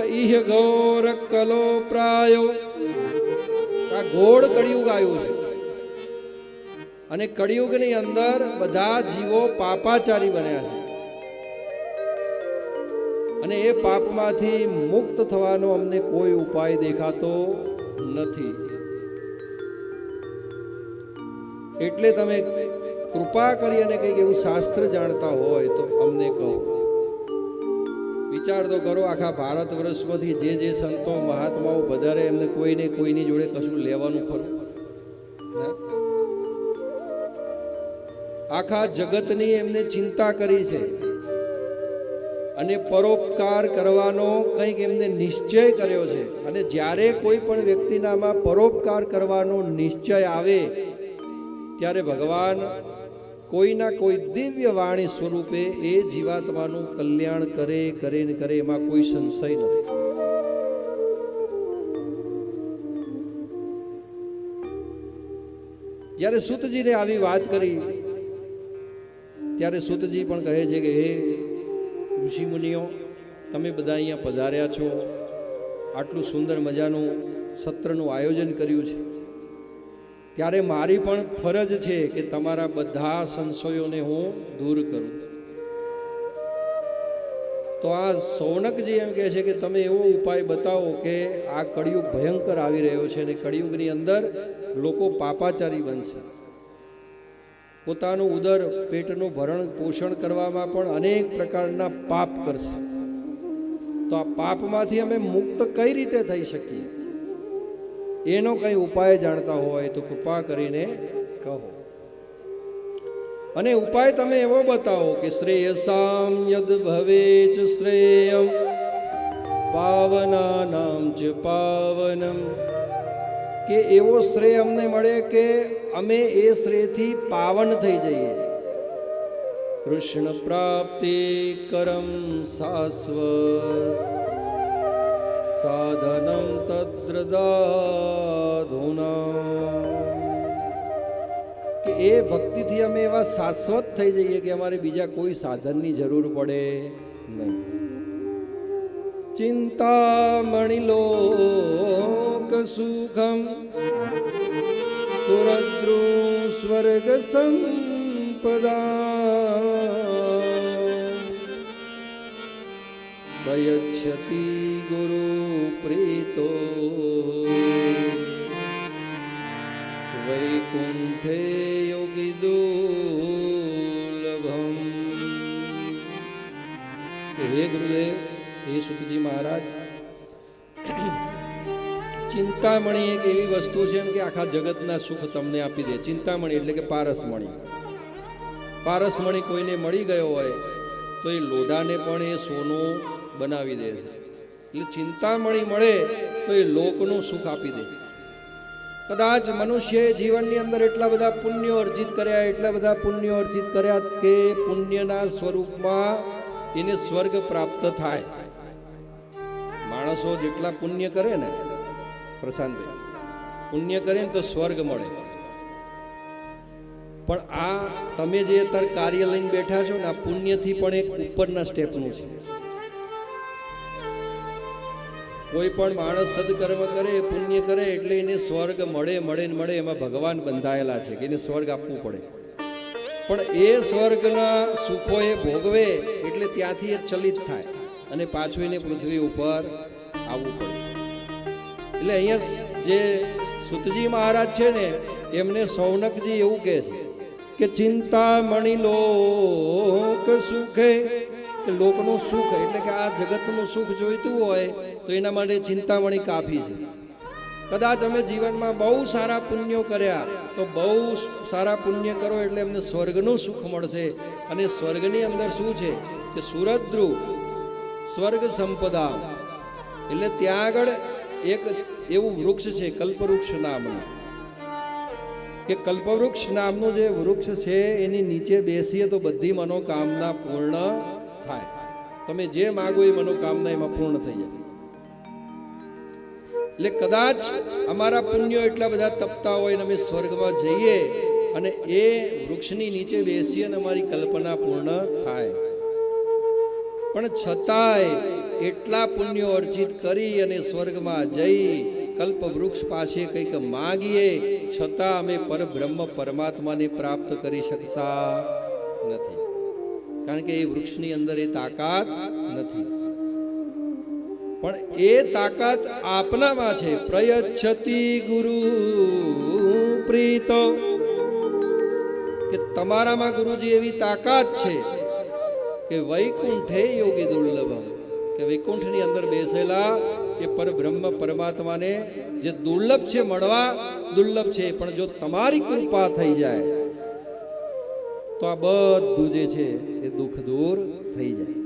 ઈહ ઘોર કલો પ્રાયો. આ ગોળ કળિયુગ આવ્યું છે. અને કળિયુગની અંદર બધા જીવો પાપાચારી બન્યા છે. અને એ પાપમાંથી મુક્ત થવાનો અમને કોઈ ઉપાય દેખાતો નથી. એટલે તમે કૃપા કરી અને કંઈક એવું શાસ્ત્ર જાણતા હોય તો અમને કહો. વિચાર તો કરો, આખા ભારત વર્ષમાંથી જે જે સંતો, મહાત્માઓ વધારે એમને કોઈને કોઈની જોડે કશું લેવાનું ખરું? આખા જગતની એમને ચિંતા કરી છે. અને પરોપકાર કરવાનો કંઈક એમને નિશ્ચય કર્યો છે. અને જ્યારે કોઈ પણ વ્યક્તિનામાં પરોપકાર કરવાનો નિશ્ચય આવે, ત્યારે ભગવાન કોઈના કોઈ દિવ્ય વાણી સ્વરૂપે એ જીવાત્માનું કલ્યાણ કરે કરે ને કરે એમાં કોઈ સંશય નથી. જ્યારે સુતજીને આવી વાત કરી, ત્યારે સુતજી પણ કહે છે કે, હે ઋષિ મુનિઓ તમે બધા અહીંયા પધાર્યા છો. આટલું સુંદર મજાનું સત્રનું આયોજન કર્યું છે. ત્યારે મારી પણ ફરજ છે કે તમારા બધા સંશયોને હું દૂર કરું. તો આ સૌનકજી એમ કહે છે કે તમે એવો ઉપાય બતાવો કે આ કળિયુગ ભયંકર આવી રહ્યો છે અને કળિયુગની અંદર લોકો પાપાચારી બનશે. પોતાનું ઉદર પેટનું ભરણ પોષણ કરવામાં પણ અનેક પ્રકારના પાપ કરશે. તો આ પાપમાંથી અમે મુક્ત કઈ રીતે થઈ શકીએ? એનો કંઈ ઉપાય જાણતા હોય તો કૃપા કરીને કહો. અને ઉપાય તમે એવો બતાવો કે શ્રેયસામ યદ ભવેચ શ્રેયમ, પાવનાનામ ચ પાવનમ. કે એવો શ્રેય અમને મળે કે અમે એ શ્રેયથી પાવન થઈ જઈએ. કૃષ્ણ પ્રાપ્તિ કરમ શાશ્વત. સાધનમ તદ્રદાધુના કે એ ભક્તિથી અમે એવા શાશ્વત થઈ જઈએ કે અમારે બીજા કોઈ સાધનની જરૂર પડે નહીં. ચિંતામણી લોક સુખમ સુરદ્રુ સ્વર્ગ સંપદા. પ્રીતો વૈકુંઠે યોગી દુર્લભમ હે ગુરુદેવ હે સુતજી મહારાજ ચિંતામણી એક એવી વસ્તુ છે એમ કે આખા જગતના સુખ તમને આપી દે. ચિંતામણી એટલે કે પારસમણી. પારસમણી કોઈને મળી ગયો હોય તો એ લોઢાને પણ એ સોનું બનાવી દે છે. એટલે ચિંતામણી મળે તો એ લોકનું સુખ આપી દે. કદાચ મનુષ્ય જીવનની અંદર એટલા બધા પુણ્યો અર્જિત કર્યા, એટલા બધા પુણ્યો અર્જિત કર્યા કે પુણ્યના સ્વરૂપમાં એને સ્વર્ગ પ્રાપ્ત થાય. માણસો જેટલા પુણ્ય કરે ને, પ્રશાંત, પુણ્ય કરે ને તો સ્વર્ગ મળે. પણ આ તમે જે અત્યારે કાર્ય લઈને બેઠા છો ને, આ પુણ્યથી પણ એક ઉપરના સ્ટેપનું છે. કોઈ પણ માણસ સદકર્મ કરે, પુણ્ય કરે, એટલે એને સ્વર્ગ મળે મળે ને મળે એમાં ભગવાન બંધાયેલા છે કે એને સ્વર્ગ આપવું પડે. પણ એ સ્વર્ગના સુખો એ ભોગવે એટલે ત્યાંથી એ ચલિત થાય અને પાછું એને પૃથ્વી ઉપર આવવું પડે. એટલે અહીંયા જે સુતજી મહારાજ છે ને એમને સૌનકજી એવું કહે છે કે ચિંતામણી લોક સુખે. લોકનું સુખ એટલે કે આ જગતનું સુખ જોઈતું હોય તો એના માટે ચિંતામણી કાફી છે. કદાચ અમે જીવનમાં બહુ સારા પુણ્યો કર્યા તો બહુ સારા પુણ્ય કરો એટલે એમને સ્વર્ગનું સુખ મળશે. અને સ્વર્ગની અંદર શું છે? કે સુરદ્રુ સ્વર્ગ સંપદા એટલે ત્યાં આગળ એક એવું વૃક્ષ છે, કલ્પવૃક્ષ નામનું. કે કલ્પવૃક્ષ નામનું જે વૃક્ષ છે, એની નીચે બેસીએ તો બધી મનોકામના પૂર્ણ થાય. તમે જે માગો એ મનોકામના એમાં પૂર્ણ થઈ જાય. એટલે કદાચ અમારા પુણ્યો એટલા બધા તપતા હોય અને અમે સ્વર્ગમાં જઈએ અને એ વૃક્ષની નીચે બેસીએ અને અમારી કલ્પના પૂર્ણ થાય. પણ છતાંય એટલા પુણ્યો અર્જિત કરી અને સ્વર્ગમાં જઈ કલ્પ વૃક્ષ પાસે કંઈક માગીએ, છતાં અમે પરબ્રહ્મ પરમાત્માને પ્રાપ્ત કરી શકતા નથી. કારણ કે એ વૃક્ષની અંદર એ તાકાત નથી. પણ એ તાકાત આપનામાં છે. પ્રયચ્છતિ ગુરુ પ્રીતો. કે તમારામાં ગુરુજી એવી તાકાત છે કે વૈકુંઠે યોગી દુર્લભમ. કે વૈકુંઠની અંદર બેસેલા એ પરબ્રહ્મ પરમાત્માને જે દુર્લભ છે મળવા, દુર્લભ છે, પણ જો તમારી કૃપા થઈ જાય, તો આ બધું જે છે એ દુઃખ દૂર થઈ જાય.